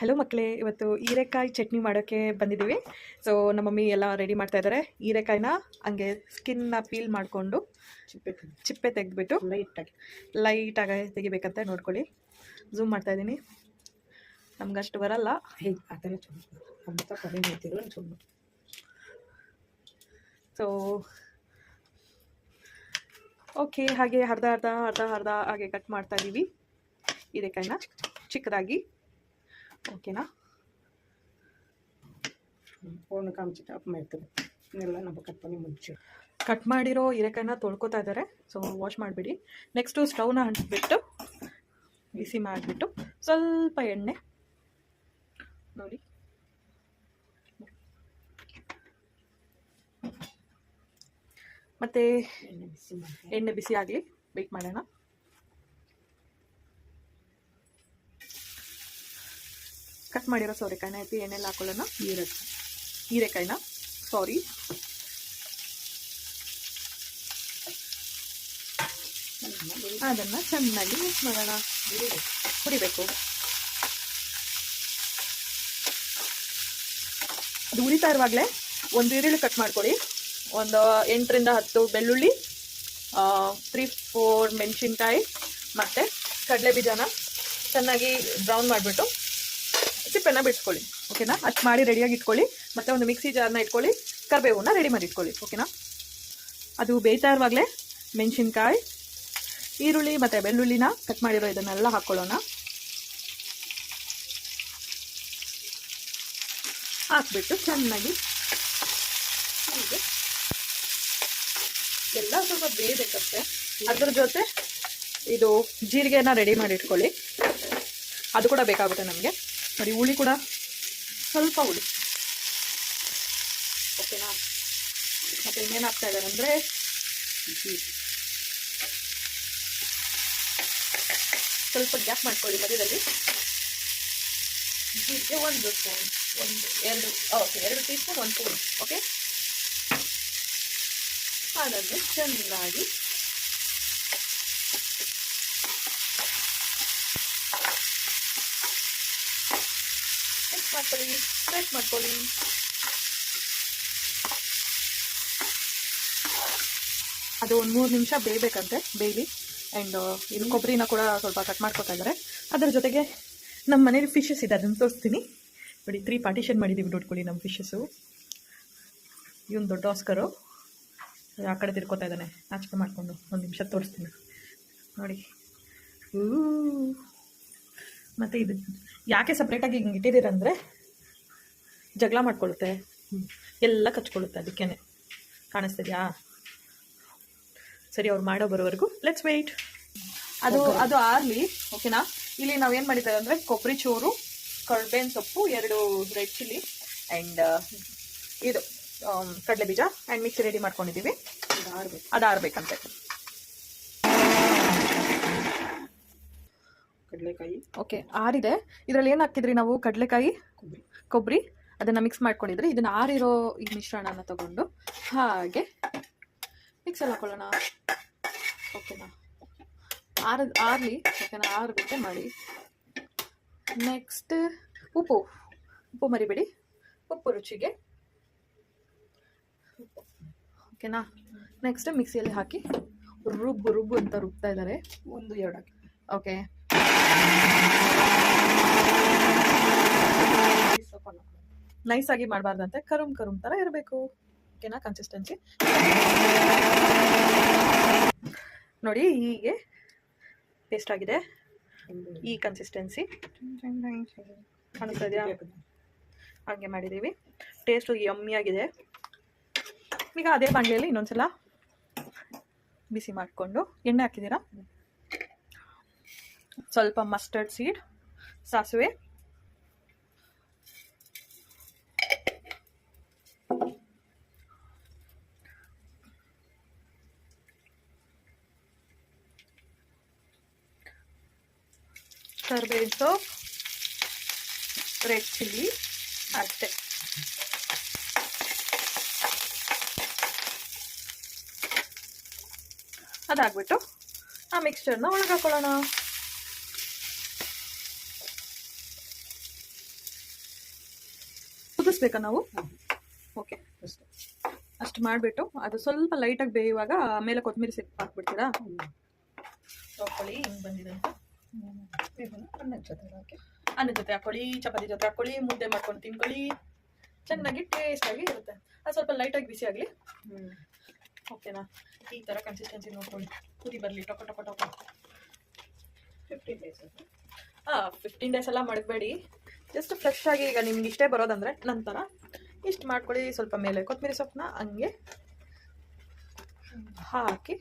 Hello ಮಕ್ಕಳೇ ಇವತ್ತು ಹೀರೆಕಾಯಿ ಚಟ್ನಿ ಮಾಡೋಕ್ಕೆ ಬಂದಿದ್ದೀವಿ. ಸೊ ನಮ್ಮ ಮಮ್ಮಿ ಎಲ್ಲ ರೆಡಿ ಮಾಡ್ತಾ ಇದ್ದಾರೆ ಹೀರೆಕಾಯಿನ ಹಂಗೆ ಸ್ಕಿನ್ನ ಪೀಲ್ ಮಾಡಿಕೊಂಡು ಚಿಪ್ಪೆ ಚಿಪ್ಪೆ ತೆಗೆದ್ಬಿಟ್ಟು ಲೈಟಾಗಿ ಲೈಟಾಗಿ ತೆಗಿಬೇಕಂತ ನೋಡ್ಕೊಳ್ಳಿ. ಝೂಮ್ ಮಾಡ್ತಾ ಇದ್ದೀನಿ. ನಮ್ಗೆ ಅಷ್ಟು ಬರಲ್ಲ. ಹೇಗೆ ಆ ಥರ ಅಂತ ಕಡಿಮೆ ಸೊ ಓಕೆ ಹಾಗೆ ಅರ್ಧ ಅರ್ಧ ಅರ್ಧ ಅರ್ಧ ಹಾಗೆ ಕಟ್ ಮಾಡ್ತಾ ಇದ್ದೀವಿ. ಹೀರೆಕಾಯಿನ ಚಿಕ್ಕದಾಗಿ. ಓಕೆನಾ? ಫೋನ್ ಕಾಮಿಸಿಟ್ಟು ಅಪ್ ಮಾಡ್ತಾರೆ ಎಲ್ಲ ನಮ್ಮ ಕಟ್ ಮಾಡಿ ಮುಂಚೆ ಕಟ್ ಮಾಡಿರೋ ಇರೆಕನ್ನ ತೊಳ್ಕೊತಾ ಇದ್ದಾರೆ. ಸೊ ವಾಶ್ ಮಾಡಿಬಿಡಿ. ನೆಕ್ಸ್ಟು ಸ್ಟವ್ನ ಹಂಚ್ಬಿಟ್ಟು ಬಿಸಿ ಮಾಡಿಬಿಟ್ಟು ಸ್ವಲ್ಪ ಎಣ್ಣೆ. ನೋಡಿ. ಮತ್ತು ಎಣ್ಣೆ ಬಿಸಿ ಆಗಲಿ ವೇಟ್ ಮಾಡೋಣ. ಕಟ್ ಮಾಡಿರೋ ಸೋರೆಕಾಯಿನ ಐತಿ ಎಣ್ಣೆಲಿ ಹಾಕೊಳ್ಳೋಣ. ಹೀರೆಕಾಯಿ. ಹೀರೆಕಾಯಿನ? ಸಾರಿ ಅದನ್ನು ಚೆನ್ನಾಗಿ ಮಿಕ್ಸ್ ಮಾಡೋಣ. ಹುರಿಬೇಕು. ಅದು ಉರಿತಾ ಇರುವಾಗಲೇ ಒಂದು ಈರುಳ್ಳಿ ಕಟ್ ಮಾಡ್ಕೊಳ್ಳಿ ಒಂದು ಎಂಟರಿಂದ ಹತ್ತು ಬೆಳ್ಳುಳ್ಳಿ ತ್ರೀ ಫೋರ್ ಮೆಣಸಿನ್ಕಾಯಿ ಮತ್ತು ಕಡಲೆ ಬೀಜನ ಚೆನ್ನಾಗಿ ಬ್ರೌನ್ ಮಾಡಿಬಿಟ್ಟು ಸಿಪ್ಪೆನ ಬಿಡಿಸ್ಕೊಳ್ಳಿ ಓಕೆನಾ ಅಷ್ಟು ಮಾಡಿ ರೆಡಿಯಾಗಿ ಇಟ್ಕೊಳ್ಳಿ, ಮತ್ತು ಒಂದು ಮಿಕ್ಸಿ ಜಾರ್ನ ಇಟ್ಕೊಳ್ಳಿ, ಕರಿಬೇವನ್ನ ರೆಡಿ ಮಾಡಿ ಇಟ್ಕೊಳ್ಳಿ ಓಕೆನಾ ಅದು ಬೇಯ್ತಾ ಇರುವಾಗಲೇ ಮೆಣಸಿನ್ಕಾಯಿ, ಈರುಳ್ಳಿ ಮತ್ತು ಬೆಳ್ಳುಳ್ಳಿನ ಕಟ್ ಮಾಡಿರೋ ಇದನ್ನೆಲ್ಲ ಹಾಕ್ಕೊಳ್ಳೋಣ. ಹಾಕ್ಬಿಟ್ಟು ಚೆನ್ನಾಗಿ ಎಲ್ಲ ಸ್ವಲ್ಪ ಬೇಯಬೇಕಷ್ಟೆ. ಅದ್ರ ಜೊತೆ ಇದು ಜೀರಿಗೆನ ರೆಡಿ ಮಾಡಿ ಇಟ್ಕೊಳ್ಳಿ. ಅದು ಕೂಡ ಬೇಕಾಗುತ್ತೆ ನಮಗೆ. ನೋಡಿ ಹುಳಿ ಕೂಡ ಸ್ವಲ್ಪ ಹುಳಿ. ಓಕೆನಾ ಮತ್ತೆ ಇನ್ನೇನು ಹಾಕ್ತಾ ಇದ್ದಾರೆ ಅಂದರೆ ಸ್ವಲ್ಪ ಗ್ಯಾಪ್ ಮಾಡ್ಕೊಳ್ಳಿ ಮಧ್ಯದಲ್ಲಿ. ಜೀರಿಗೆ ಒಂದು ಸ್ಪೂನ್, ಒಂದು, ಎರಡು ಓಕೆ ಎರಡು ಟೀ ಸ್ಪೂನ್ ಒಂದು ಸ್ಪೂನ್ ಓಕೆ ಅದನ್ನು ಚೆನ್ನಾಗಿ ಮಿಕ್ಸ್ ಮಾಡ್ಕೊಳ್ಳಿ ಫ್ರೆಶ್ ಮಾಡ್ಕೊಳ್ಳಿ. ಅದು ಒಂದು ಮೂರು ನಿಮಿಷ ಬೇಯಬೇಕಂತೆ, ಬೇಯಲಿ. ಆ್ಯಂಡ್ ಇನ್ನು ಕೊಬ್ಬರಿನ ಕೂಡ ಸ್ವಲ್ಪ ಕಟ್ ಮಾಡ್ಕೊತಾ ಇದ್ದಾರೆ. ಅದರ ಜೊತೆಗೆ ನಮ್ಮ ಮನೇಲಿ ಫಿಶಸ್ ಇದೆ, ಅದನ್ನು ತೋರಿಸ್ತೀನಿ. ನೋಡಿ ತ್ರೀ ಪಾರ್ಟಿಷನ್ ಮಾಡಿದ್ದೀವಿ ನೋಡ್ಕೊಳ್ಳಿ ನಮ್ಮ ಫಿಶಸ್ಸು ಇವನು ದೊಡ್ಡ ಆಸ್ಕರು ಆ ಕಡೆ ತಿರ್ಕೋತಾ ಇದ್ದಾನೆ ನಾಚಿಕೆ ಮಾಡಿಕೊಂಡು ಒಂದು ನಿಮಿಷ ತೋರಿಸ್ತೀನಿ. ನೋಡಿ. ಊ. ಮತ್ತು ಇದು ಯಾಕೆ ಸಪ್ರೇಟಾಗಿ ಹಿಂಗೆ ಇಟ್ಟಿದ್ದೀರಂದರೆ ಜಗಳ ಮಾಡ್ಕೊಳುತ್ತೆ. ಎಲ್ಲ ಕಚ್ಕೊಳ್ಳುತ್ತೆ ಅದಕ್ಕೇ ಕಾಣಿಸ್ತಿದ್ಯಾ? ಸರಿ ಅವ್ರು ಮಾಡೋ ಬರೋವರೆಗೂ ಲೆಟ್ಸ್ ವೆಯ್ಟ್ ಅದು ಅದು ಆರ್ಲಿ ಓಕೆನಾ ಇಲ್ಲಿ ನಾವೇನು ಮಾಡಿದ್ದೇವೆ ಅಂದರೆ ಕೊಬ್ಬರಿ ಚೂರು ಕರ್ಬೇವಿನ ಸೊಪ್ಪು ಎರಡು ರೆಡ್ ಚಿಲ್ಲಿ ಆ್ಯಂಡ್ ಇದು ಕಡಲೆ ಬೀಜ ಆ್ಯಂಡ್ ಮಿಕ್ಸಿ ರೆಡಿ ಮಾಡ್ಕೊಂಡಿದ್ದೀವಿ. ಅದು ಆರ್ಬೇಕಂತೆ ಕಡಲೆಕಾಯಿ. ಓಕೆ ಆರಿದೆ. ಇದರಲ್ಲಿ ಏನು ಹಾಕಿದ್ರಿ ನಾವು? ಕಡಲೆಕಾಯಿ ಕೊಬ್ಬರಿ. ಕೊಬ್ಬರಿ. ಅದನ್ನು ಮಿಕ್ಸ್ ಮಾಡ್ಕೊಂಡಿದ್ರಿ. ಇದನ್ನು ಆರಿರೋ ಈ ಮಿಶ್ರಣನ ತಗೊಂಡು ಹಾಗೆ ಮಿಕ್ಸಲ್ಲಿ ಹಾಕೊಳ್ಳೋಣ. ಓಕೆನಾ ಆರ ಆರ್ಲಿ ಓಕೆನಾ ಆರ್ಬಿಟ್ಟೆ ಮಾಡಿ. ನೆಕ್ಸ್ಟ್ ಉಪ್ಪು. ಉಪ್ಪು ಮರಿಬೇಡಿ. ಉಪ್ಪು ರುಚಿಗೆ. ಓಕೆನಾ ನೆಕ್ಸ್ಟ್ ಮಿಕ್ಸಿಯಲ್ಲಿ ಹಾಕಿ ರುಬ್ಬು ರುಬ್ಬು ಅಂತ ರುಬ್ತಾ ಇದ್ದಾರೆ. ಒಂದು ಎರಡು ಹಾಕಿ. ಓಕೆ ನೈಸ್ ಆಗಿ ಮಾಡಬಾರ್ದಂತೆ. ಕರುಮ್ ಕರುಮ್ ತರ ಇರಬೇಕು. ಓಕೆನಾ ಕನ್ಸಿಸ್ಟೆನ್ಸಿ ನೋಡಿ, ಹೀಗೆ ಪೇಸ್ಟ್ ಆಗಿದೆ. ಈ ಕನ್ಸಿಸ್ಟೆನ್ಸಿ ಕಾಣಿಸ್ತಾ ಇದೆಯಾ? ಹಾಗೆ ಮಾಡಿದ್ದೀವಿ. ಟೇಸ್ಟು ಯಮ್ಮಿ ಆಗಿದೆ. ಈಗ ಅದೇ ಬಾಣಲೆಯಲ್ಲಿ ಇನ್ನೊಂದ್ಸಲ ಬಿಸಿ ಮಾಡಿಕೊಂಡು ಎಣ್ಣೆ ಹಾಕಿದ್ದೀರಾ? ಸ್ವಲ್ಪ ಮಸ್ಟರ್ಡ್ ಸೀಡ್ ಸಾಸಿವೆ. ಕರ್ಬೇವಿನ ಸೊಪ್ಪು ರೆಡ್ ಚಿಲ್ಲಿ ಅಷ್ಟೇ ಅದಾಗ್ಬಿಟ್ಟು ಆ ಮಿಕ್ಸ್ಚರ್ನ ಒಳಗೆ ಕುದಿಸ್ಬೇಕಾ ನಾವು? ಓಕೆ ಅಷ್ಟೇ ಅಷ್ಟು ಮಾಡಿಬಿಟ್ಟು ಅದು ಸ್ವಲ್ಪ ಲೈಟಾಗಿ ಬೇಯುವಾಗ ಮೇಲೆ ಕೊತ್ತಂಬರಿ ಸೊಪ್ಪು ಹಾಕ್ಬಿಡ್ತೀರಾ? ಹಾಕೊಳ್ಳಿ ಹಿಂಗೆ ಬಂದಿದೆ ಅಂತ? ಅನ್ನದ ಜೊತೆ ಹಾಕಿ. ಅನ್ನ ಜೊತೆ ಹಾಕೊಳ್ಳಿ ಚಪಾತಿ ಜೊತೆ ಹಾಕೊಳ್ಳಿ ಮುದ್ದೆ ಮಾಡ್ಕೊಂಡು ತಿನ್ಕೊಳ್ಳಿ. ಚೆನ್ನಾಗಿ ಟೇಸ್ಟಾಗಿ ಇರುತ್ತೆ. ಅದು ಸ್ವಲ್ಪ ಲೈಟಾಗಿ ಬಿಸಿ ಆಗಲಿ. ಹ್ಞೂ ಓಕೆನಾ ಈ ಥರ ಕನ್ಸಿಸ್ಟೆನ್ಸಿ ನೋಡ್ಕೊಳ್ಳಿ. ಕುದಿ ಬರಲಿ ಟೊಕೊ ಟೊಕೊ ಟೊಕೊ. ಫಿಫ್ಟೀನ್ ಡೇಸ್ ಹಾಂ ಫಿಫ್ಟೀನ್ ಡೇಸ್ ಎಲ್ಲ ಮಾಡಬೇಡಿ ಜಸ್ಟ್ ಫ್ರೆಶ್ ಆಗಿ ಈಗ ನಿಮ್ಗೆ ಇಷ್ಟೇ ಬರೋದಂದ್ರೆ ನಂತರ ಇಷ್ಟು ಮಾಡ್ಕೊಳ್ಳಿ, ಸ್ವಲ್ಪ ಮೇಲೆ ಕೊತ್ತಂಬರಿ ಸೊಪ್ಪನ್ನ ಹಂಗೆ ಹಾಕಿ.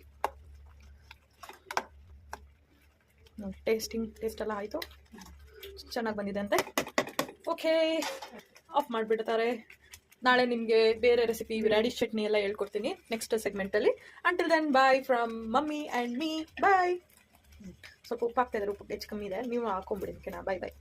ಟೇಸ್ಟಿಂಗ್ ಟೇಸ್ಟ್ ಎಲ್ಲ ಆಯಿತು. ಚೆನ್ನಾಗಿ ಬಂದಿದೆ ಅಂತೆ. ಓಕೆ ಆಫ್ ಮಾಡಿಬಿಡ್ತಾರೆ. ನಾಳೆ ನಿಮಗೆ ಬೇರೆ ರೆಸಿಪಿ ರ್ಯಾಡಿಶ್ ಚಟ್ನಿ ಎಲ್ಲ ಹೇಳ್ಕೊಡ್ತೀನಿ next ಸೆಗ್ಮೆಂಟಲ್ಲಿ until then bye from mummy and me bye ಸ್ವಲ್ಪ ಉಪ್ಪು ಇದ್ದಾರೆ, ಉಪ್ಪು ಹೆಚ್ಚು ಕಮ್ಮಿ ಇದೆ. ನೀವು ಹಾಕೊಂಬಿಡಿ ಓಕೆನಾ ಬಾಯ್ ಬಾಯ್